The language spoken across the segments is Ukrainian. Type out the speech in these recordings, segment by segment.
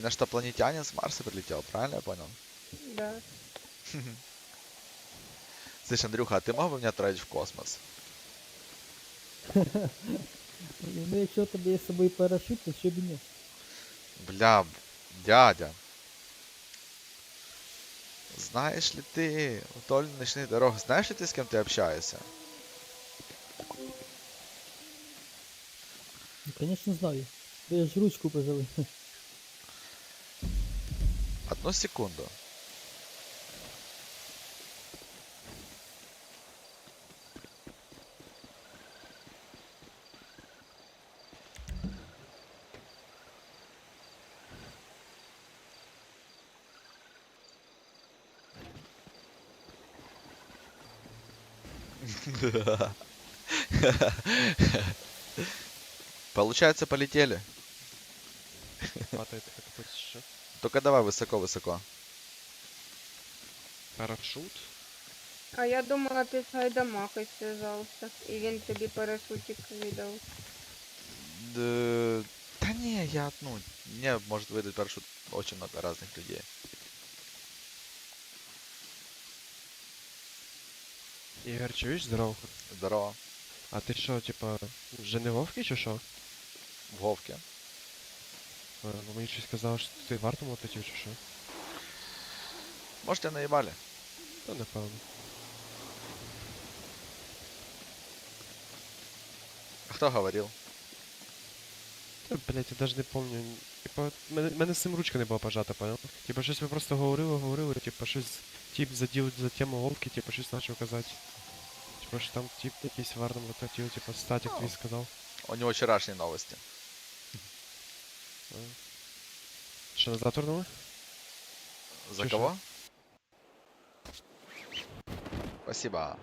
Инопланетянин с Марса прилетел, правильно я понял? Да. Слышь, Андрюха, а ты мог бы меня отправить в космос? Ну, якщо тобі є з собою парашут, то що б ні? Бля, дядя. Знаешь ли ты, вдоль ночных дорог, знаешь ли ты, с кем ты общаешься? Ну, звісно, знаю. Бо я ж ручку пожили. одну секунду. Получается, полетели. Хватает, как Только давай высоко-высоко. Парашют? А я думала, ти з Гайдамакою зв'язався, і він тобі парашутик видав. Да, да не, я, ну, мне может выдать парашют очень много разных людей. Ігор, чуєш, здорово. Здорово. А ти що, типа, вже не вовки чи що? В Говке. Е, Бо мені щось казало, що ти варту мототів чи що? Может, тебя наебали? Та напевно. А Кто говорил? Та, блять, я даже не помню. Типа, мене, мене з цим ручка не була пожата, понял? Типа, щось ми просто говорили, говорили, типа, щось тип заділ за тему вовки, типа, щось почав казати. Типа, що там тип якийсь вартом мототів, типа, статік твій сказав. У него вчерашние новости. Е. Що, назад вернули? За кого? Спасибо.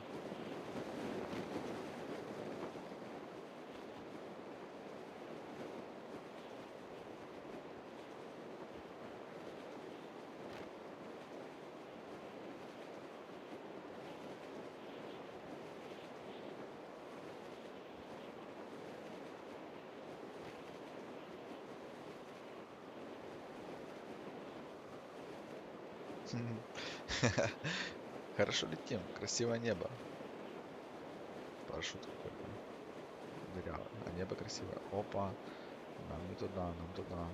Хорошо летим, красивое небо. Парашют какой-то. Дырявый. А небо красивое. Опа. Нам не туда, нам туда.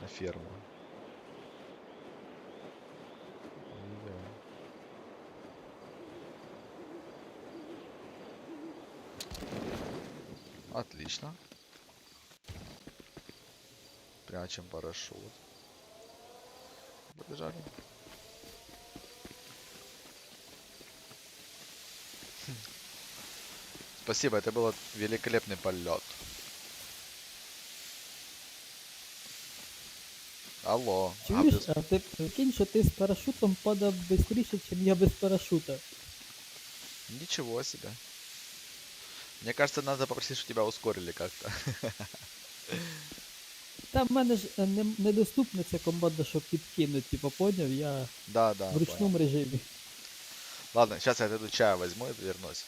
На ферму. Отлично. Прячем парашют. Побежали. Хм. Спасибо, это был великолепный полет. Алло. а Чуєш, без- а ти прикинь, що ти з парашутом падав швидше, ніж я без парашута. Ничего себе. Мне кажется, надо попросить, чтобы тебя ускорили как-то. Там в мене ж е, не, недоступна ця команда, щоб підкинути, типу, поняв, я Да, да. в ручному режимі. Ладно, сейчас я отойду чаю возьму и вернусь.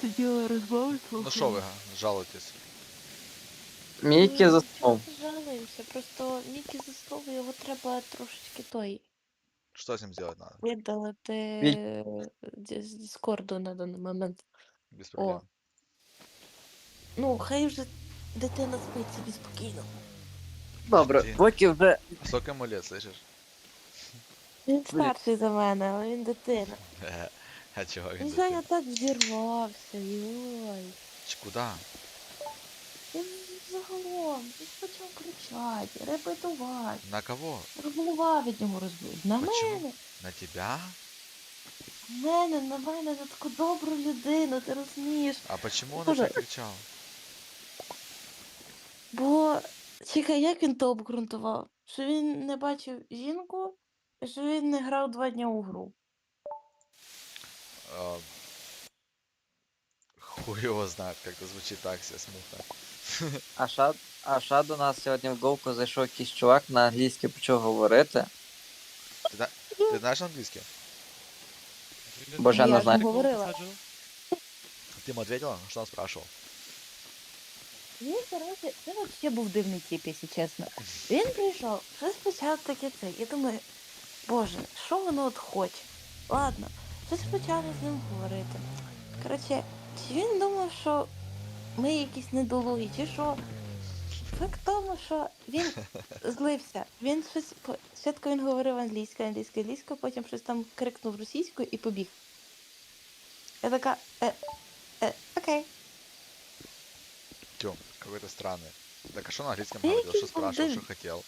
Сиділа розмови, Ну что вы га, жалуетесь? Мікі заснув. Жалуємося, просто Мікі заснув, його треба трошечки той Что с ним сделать надо? видалити з Діскорду на даний момент. Без проблем. Ну, хай вже дитина спить собі спокійно. Добре, Ти- поки вже. Сколько ему лет, слышишь? Він старший за мене, але він дитина. А чего Він сьогодні дитина? так взірвався, йой. Ч, Куда? Він загалом, він почав кричати, репетувати. На кого? Голова від нього розбила. На Почему? мене, На тебя? на мене, на мене, на таку добру людину, ти розумієш? А почему он Слушай, так кричал? Бо, чекай, як він то обґрунтував? Що він не бачив жінку, і що він не грав два дня у гру. Хуй его знает, как-то звучит так себе смутно. А ша, а ша до нас сьогодні в Говку зайшов якийсь чувак на англійській почав говорити. Ты знаешь английский? Боже, я не знаю. говорила. Ты ему ответила? Что он спрашивал? Він, коротше, це взагалі був дивний тип, якщо чесно. Він прийшов, щось почав таке це. Я думаю, боже, що воно от хоче? Ладно, щось почали з ним говорити. Коротше, чи він думав, що ми якісь недолугі, чи що? Факт тому, що він злився. Він щось по- спочатку він говорив англійською, англійською, англійською, потім щось там крикнув російською і побіг. Я така, е, е, окей. Тём, какой-то странный. Так а что на английском говорил? Что спрашивал, что хотел?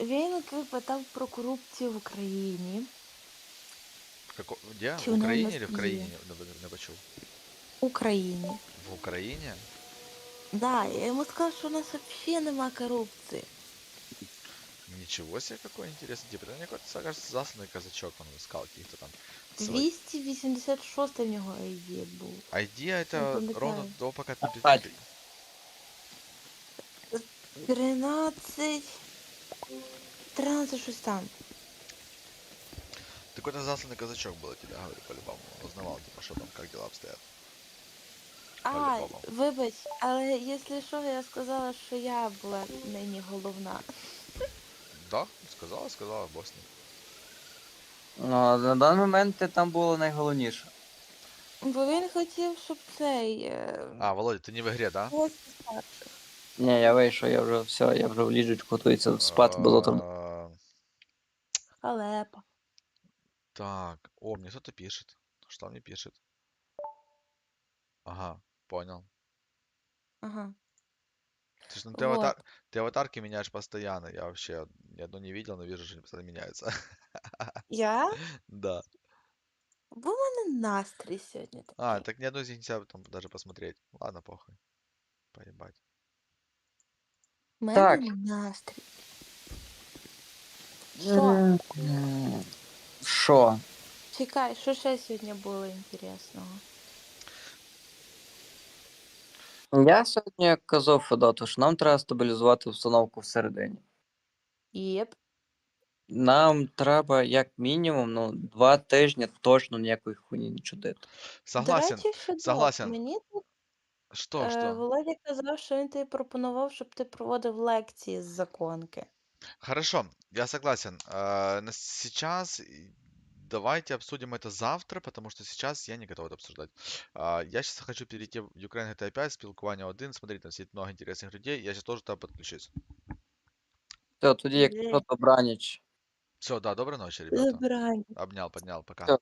Він питав про корупцію в Україні. В како- Где? Чё, В на Украине нас или в є? краине? Не, не, не почув. Україні. В Украине? Да, я йому сказав, що у нас взагалі нема корупції. Ничего себе, какой интересный тип. Это мне кажется, кажется, засланный казачок, он искал каких-то там. свои- 286 в нього ID був. ID Не это пам'ятаю. ровно до пока ты А, пи- 13... 13 щось там. Ты какой-то засланный казачок был, я тебе говорю, по-любому. Узнавал, типа, что там, как дела обстоят. А, По-любому. вибач, але якщо що, я сказала, що я була нині головна. Да, сказала, сказала, бог с ним. Ну, а на даний момент ти там було найголовніше. Бо він хотів, щоб цей... е, А, Володя, ты не в игре, да? гості старший. Ні, я вийшов, я вже все, я вже в ліжечку готується спати, бо завтра. А, Халепа. Так, о, мне кто-то пишет. Что мне пишет? Ага, понял. Ага. Ты, ж, ну, ты, Вот. аватар... ты аватарки меняешь постоянно. Я вообще ни одну не видел, но вижу, что они постоянно меняются. Я? Да. Бо в мене настрій сьогодні такий. А, так ни одну из них нельзя там даже посмотреть. Ладно, похуй. Поебать. В мене Так. настрій. Що? Що? Чекай, що ще сьогодні було інтересного? Я сьогодні казав Федоту, що нам треба стабілізувати установку всередині. Єп. Нам треба як мінімум ну, два тижні точно ніякої хуйні не чудити. Согласен. До речі, щодо, согласен. Мені тут Что, е, что? Володя казав, що він тобі пропонував, щоб ти проводив лекції з законки. Хорошо, я согласен. А, на сейчас и давайте обсудим это завтра, потому что сейчас я не готов это обсуждать. А, Я сейчас хочу перейти в Ukraine GTA 5, спілкування 1, смотреть, там сидит много интересных людей, я сейчас тоже туда подключусь. Все, тоді як Є. то добраніч Все, да, доброй ночи, ребята. Забирай. Обнял, поднял, пока. Всё.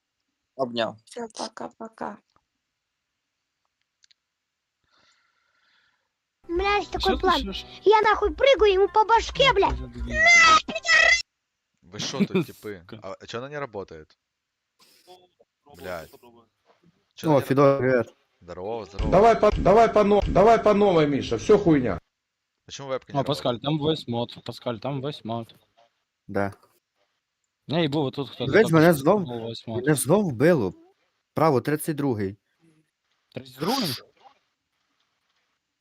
обняв. Все, пока-пока. У меня есть такой план. Я нахуй прыгаю ему по башке, бля. Вы что тут, типы? А что она не работает? Блядь. Чё она О, не Федор, привет. Здорово, здорово. Давай по, давай по, но- давай по новой, Миша, все хуйня. Почему вебка не О, работает? Паскаль, там весь мод. Паскаль, там весь мод. Да. Не, і був тут хтось. Блядь, мене знов- Був весь мод. Мене знов вбило. Право, 32-й. 32-й?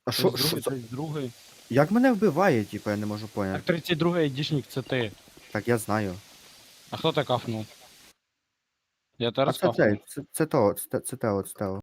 А що, 32-й, що, за- 32-й. як мене вбиває, типу, я не можу поняти. Так 32-й айдішник це ти. Так я знаю. А хто так кафнув? Я А зараз це кафнув. цей, це, це то, це, це те, от, це те.